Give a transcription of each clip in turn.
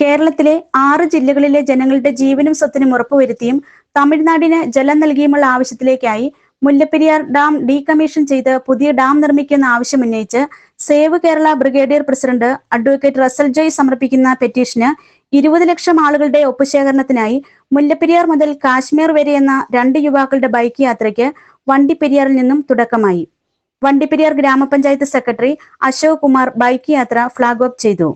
കേരളത്തിലെ ആറ് ജില്ലകളിലെ ജനങ്ങളുടെ ജീവനും സ്വത്തിനും ഉറപ്പുവരുത്തിയും തമിഴ്നാടിന് ജലം നൽകിയുമുള്ള ആവശ്യത്തിലേക്കായി മുല്ലപ്പെരിയാർ ഡാം ഡീകമ്മീഷൻ ചെയ്ത് പുതിയ ഡാം നിർമ്മിക്കുന്ന ആവശ്യമുന്നയിച്ച് save Kerala brigadier president advocate Russell Joy സമർപ്പിക്കുന്ന പെറ്റീഷന് ഇരുപത് ലക്ഷം ആളുകളുടെ ഒപ്പുശേഖരണത്തിനായി മുല്ലപ്പെരിയാർ മുതൽ കാശ്മീർ വരെ എന്ന രണ്ട് യുവാക്കളുടെ ബൈക്ക് യാത്രയ്ക്ക് വണ്ടിപ്പെരിയാറിൽ നിന്നും തുടക്കമായി. വണ്ടിപ്പെരിയാർ ഗ്രാമപഞ്ചായത്ത് സെക്രട്ടറി അശോക് കുമാർ ബൈക്ക് യാത്ര ഫ്ളാഗ് ഓഫ് ചെയ്തു.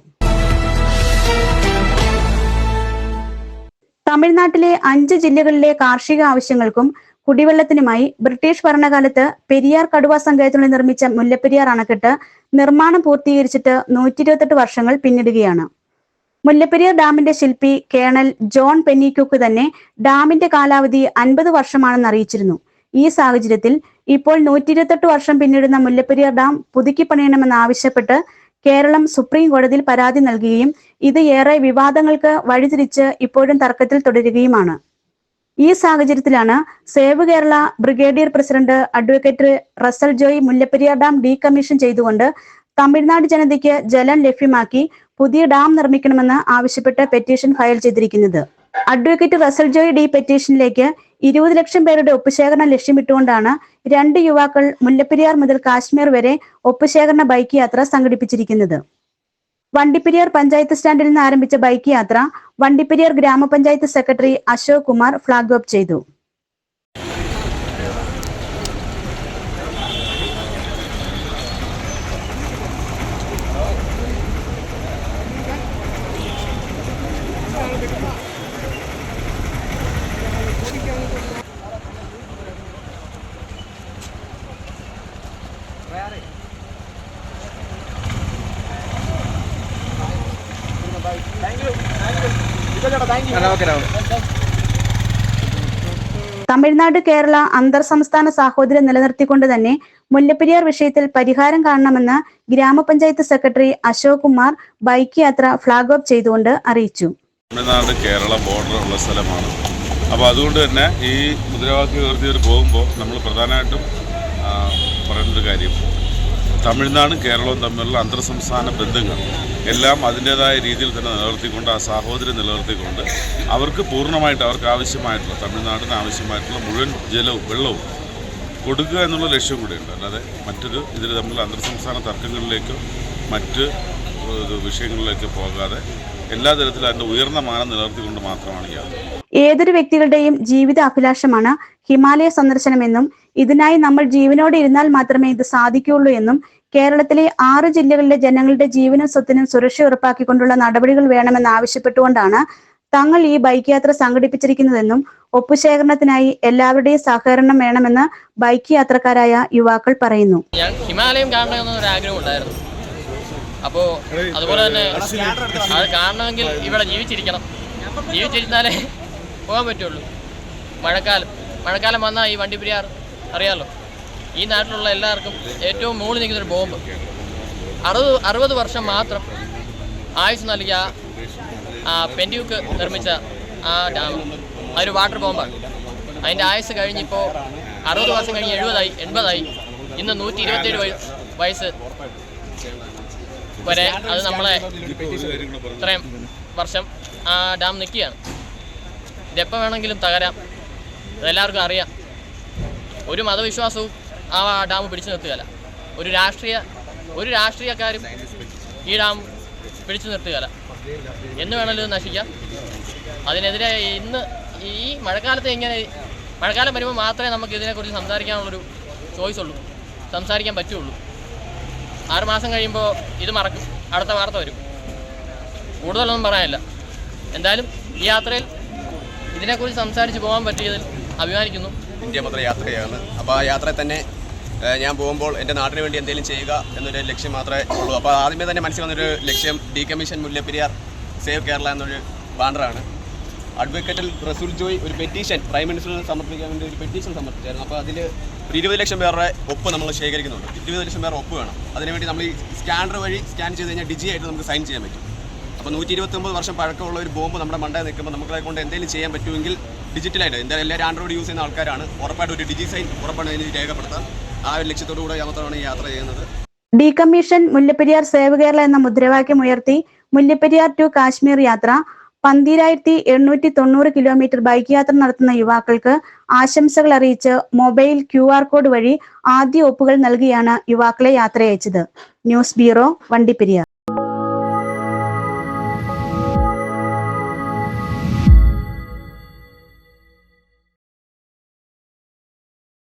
തമിഴ്നാട്ടിലെ അഞ്ച് ജില്ലകളിലെ കാർഷിക ആവശ്യങ്ങൾക്കും കുടിവെള്ളത്തിനുമായി ബ്രിട്ടീഷ് ഭരണകാലത്ത് പെരിയാർ കടുവ സങ്കേതത്തിൽ നിർമ്മിച്ച മുല്ലപ്പെരിയാർ അണക്കെട്ട് നിർമ്മാണം പൂർത്തീകരിച്ചിട്ട് നൂറ്റി ഇരുപത്തെട്ട് വർഷങ്ങൾ പിന്നിടുകയാണ്. മുല്ലപ്പെരിയാർ ഡാമിന്റെ ശില്പി കേണൽ ജോൺ പെന്നിക്യൂക്ക് തന്നെ ഡാമിന്റെ കാലാവധി അൻപത് വർഷമാണെന്ന് അറിയിച്ചിരുന്നു. ഈ സാഹചര്യത്തിൽ ഇപ്പോൾ നൂറ്റി ഇരുപത്തെട്ട് വർഷം പിന്നിടുന്ന മുല്ലപ്പെരിയാർ ഡാം പുതുക്കി പണിയണമെന്ന് ആവശ്യപ്പെട്ട് കേരളം സുപ്രീം കോടതിയിൽ പരാതി നൽകുകയും ഇത് ഏറെ വിവാദങ്ങൾക്ക് വഴിതിരിച്ച് ഇപ്പോഴും തർക്കത്തിൽ തുടരുകയുമാണ്. ഈ സാഹചര്യത്തിലാണ് save Kerala brigadier president advocate Russell Joy Mullaperiyar dam decommission ചെയ്തുകൊണ്ട് തമിഴ്നാട് ജനതയ്ക്ക് ജലം ലഭ്യമാക്കി പുതിയ ഡാം നിർമ്മിക്കണമെന്ന് ആവശ്യപ്പെട്ട് പെറ്റീഷൻ ഫയൽ ചെയ്തിരിക്കുന്നത്. അഡ്വക്കേറ്റ് റസൽ ജോയ് ഡി പെറ്റീഷനിലേക്ക് ഇരുപത് ലക്ഷം പേരുടെ ഒപ്പുശേഖരണം ലക്ഷ്യമിട്ടുകൊണ്ടാണ് രണ്ട് യുവാക്കൾ മുല്ലപ്പെരിയാർ മുതൽ കാശ്മീർ വരെ ഒപ്പുശേഖരണ ബൈക്ക് യാത്ര സംഘടിപ്പിച്ചിരിക്കുന്നത്. വണ്ടിപ്പെരിയാർ പഞ്ചായത്ത് സ്റ്റാൻഡിൽ നിന്ന് ആരംഭിച്ച ബൈക്ക് യാത്ര വണ്ടിപ്പെരിയാർ ഗ്രാമപഞ്ചായത്ത് secretary Ashok Kumar flag off ചെയ്തു. തമിഴ്നാട് കേരള അന്തർ സംസ്ഥാന സാഹോദര്യം നിലനിർത്തിക്കൊണ്ട് തന്നെ മുല്ലപ്പെരിയാർ വിഷയത്തിൽ പരിഹാരം കാണണമെന്ന് ഗ്രാമപഞ്ചായത്ത് സെക്രട്ടറി അശോക് കുമാർ ബൈക്ക് യാത്ര ഫ്ളാഗ് ഓഫ് ചെയ്തുകൊണ്ട് അറിയിച്ചു. തമിഴ്നാട് കേരള ബോർഡർ ഉള്ള സ്ഥലമാണ്. അപ്പോൾ അതുകൊണ്ട് തന്നെ ഈ മുദ്രാവാക്യം ഉയർത്തിയവർ പോകുമ്പോൾ നമ്മൾ പ്രധാനമായിട്ടും പറയുന്നൊരു കാര്യം. തമിഴ്നാടും കേരളവും തമ്മിലുള്ള അന്തർ സംസ്ഥാന ബന്ധങ്ങൾ എല്ലാം അതിന്റേതായ രീതിയിൽ തന്നെ നിലനിർത്തിക്കൊണ്ട് ആ സാഹോദര്യം നിലനിർത്തിക്കൊണ്ട് അവർക്ക് പൂർണമായിട്ട് അവർക്ക് ആവശ്യമായിട്ടുള്ള തമിഴ്നാടിന് ആവശ്യമായിട്ടുള്ള മുഴുവൻ ജലവും വെള്ളവും കൊടുക്കുക എന്നുള്ള ലക്ഷ്യം കൂടിയുണ്ട് അല്ലാതെ മറ്റൊരു ഇതിൽ തമ്മിലുള്ള അന്തർ സംസ്ഥാന തർക്കങ്ങളിലേക്കോ മറ്റ് വിഷയങ്ങളിലേക്കോ പോകാതെ എല്ലാ തരത്തിലും അതിന്റെ ഉയർന്ന മാനം നിലനിർത്തിക്കൊണ്ട് മാത്രമാണ് യാത്ര. ഏതൊരു വ്യക്തികളുടെയും ജീവിത അഭിലാഷമാണ് ഹിമാലയ സന്ദർശനമെന്നും ഇതിനായി നമ്മൾ ജീവനോടെ ഇരുന്നാൽ മാത്രമേ ഇത് സാധിക്കുകയുള്ളൂ എന്നും കേരളത്തിലെ ആറ് ജില്ലകളിലെ ജനങ്ങളുടെ ജീവനും സ്വത്തിനും സുരക്ഷ ഉറപ്പാക്കിക്കൊണ്ടുള്ള നടപടികൾ വേണമെന്ന് ആവശ്യപ്പെട്ടുകൊണ്ടാണ് തങ്ങൾ ഈ ബൈക്ക് യാത്ര സംഘടിപ്പിച്ചിരിക്കുന്നതെന്നും ഒപ്പുശേഖരണത്തിനായി എല്ലാവരുടെയും സഹകരണം വേണമെന്ന് ബൈക്ക് യാത്രക്കാരായ യുവാക്കൾ പറയുന്നു. ഞാൻ ഹിമാലയം കാണണമെന്നൊരു ആഗ്രഹം ഉണ്ടായിരുന്നു അപ്പോൾ അതുപോലെ തന്നെ അത് കാണണമെങ്കിൽ ഇവിടെ ജീവിച്ചിരിക്കണം. ജീവിച്ചിരുന്നാലേ പോകാൻ പറ്റുള്ളൂ. മഴക്കാലം. മഴക്കാലം വന്നാൽ ഈ വണ്ടിപ്പെരിയാർ അറിയാമല്ലോ ഈ നാട്ടിലുള്ള എല്ലാവർക്കും ഏറ്റവും മുകളിൽ നിൽക്കുന്നൊരു ബോംബ്. അറുപത് അറുപത് വർഷം മാത്രം ആയുസ് നൽകിയ ആ- ആ പെൻഡ്യൂക്ക് നിർമ്മിച്ച ആ ഡാം. അതൊരു വാട്ടർ ബോംബാണ്. അതിന്റെ ആയുസ് കഴിഞ്ഞിപ്പോൾ അറുപത് വർഷം കഴിഞ്ഞ് എഴുപതായി എൺപതായി. ഇന്ന് നൂറ്റി ഇരുപത്തേഴ് വയസ്സ് വയസ്സ്. വരെ അത് നമ്മളെ ഇത്രയും വർഷം ആ ഡാം നിൽക്കുകയാണ്. ഇതെപ്പോൾ വേണമെങ്കിലും തകരാം. അതെല്ലാവർക്കും അറിയാം. ഒരു മതവിശ്വാസവും ആ ഡാം പിടിച്ചു നിർത്തുകയല്ല. ഒരു രാഷ്ട്രീയ ഒരു രാഷ്ട്രീയക്കാരും ഈ ഡാം പിടിച്ചു നിർത്തുകയല്ല. എന്ന് വേണമെങ്കിലും നശിക്കാം. അതിനെതിരെ ഇന്ന് ഈ മഴക്കാലത്ത് എങ്ങനെ മഴക്കാലം വരുമ്പോൾ മാത്രമേ നമുക്ക് ഇതിനെക്കുറിച്ച് സംസാരിക്കാനുള്ളൊരു ചോയ്സ് ഉള്ളൂ. സംസാരിക്കാൻ പറ്റുള്ളൂ. ആറ് മാസം കഴിയുമ്പോൾ ഇത് മറക്കും. അടുത്ത വാർത്ത വരും. കൂടുതലൊന്നും പറയാനില്ല. എന്തായാലും ഈ യാത്രയിൽ ഇതിനെക്കുറിച്ച് സംസാരിച്ച് പോകാൻ പറ്റിയതിൽ അഭിമാനിക്കുന്നു. ഇന്ത്യ മൊത്തം യാത്രയാണ്. അപ്പോൾ ആ യാത്രയിൽ തന്നെ ഞാൻ പോകുമ്പോൾ എന്റെ നാടിന് വേണ്ടി എന്തെങ്കിലും ചെയ്യുക എന്നൊരു ലക്ഷ്യം മാത്രമേ ഉള്ളൂ. അപ്പോൾ ആദ്യമേ തന്നെ മനസ്സിൽ വന്നൊരു ലക്ഷ്യം de decommission Mullaperiyar save Kerala എന്നൊരു ബാനറാണ്. അഡ്വക്കേറ്റിൽ റസൂൽ ജോയ് ഒരു പെറ്റീഷൻ പ്രൈം മിനിസ്റ്ററിന് സമർപ്പിക്കാൻ വേണ്ടി ഒരു പെറ്റീഷൻ സമർപ്പിച്ചായിരുന്നു. അപ്പോൾ അതിൽ ഒരു ഇരുപത് ലക്ഷം പേരുടെ ഒപ്പ് നമ്മൾ ശേഖരിക്കുന്നുണ്ട്. ഇരുപത് ലക്ഷം പേരുടെ ഒപ്പ് വേണം. അതിനുവേണ്ടി നമ്മൾ ഈ സ്കാനർ വഴി സ്കാൻ ചെയ്ത് കഴിഞ്ഞാൽ ഡിജി ആയിട്ട് നമുക്ക് സൈൻ ചെയ്യാൻ പറ്റും. അപ്പോൾ നൂറ്റി ഇരുപത്തൊമ്പത് വർഷം പഴക്കമുള്ള ഒരു ബോംബ് നമ്മുടെ മണ്ടയിൽ നിൽക്കുമ്പോൾ നമുക്കതെ കൊണ്ട് എന്തെങ്കിലും ചെയ്യാൻ പറ്റുമെങ്കിൽ ഡിജിറ്റലായിട്ട് എന്തായാലും എല്ലാവരും ആൻഡ്രോയിഡ് യൂസ് ചെയ്യുന്ന ആൾക്കാരാണ്. ഉറപ്പായിട്ട് ഒരു ഡിജി സൈൻ ഉറപ്പാണ് ഇതിന് രേഖപ്പെടുത്താൻ ആ ഒരു ലക്ഷ്യത്തോടു കൂടെ യാത്രയാണ് യാത്ര ചെയ്യുന്നത്. Decommission Mullaperiyar save Kerala എന്ന മുദ്രാവാക്യം ഉയർത്തി മുല്ലപ്പെരിയാർ ടു കാശ്മീർ യാത്ര. പന്തിരായിരത്തി എണ്ണൂറ്റി തൊണ്ണൂറ് കിലോമീറ്റർ ബൈക്ക് യാത്ര നടത്തുന്ന യുവാക്കൾക്ക് ആശംസകൾ അറിയിച്ച് മൊബൈൽ ക്യു ആർ കോഡ് വഴി ആദ്യ ഒപ്പുകൾ നൽകിയാണ് യുവാക്കളെ യാത്രയച്ചത് ന്യൂസ് ബ്യൂറോ വണ്ടിപ്പെരിയാർ.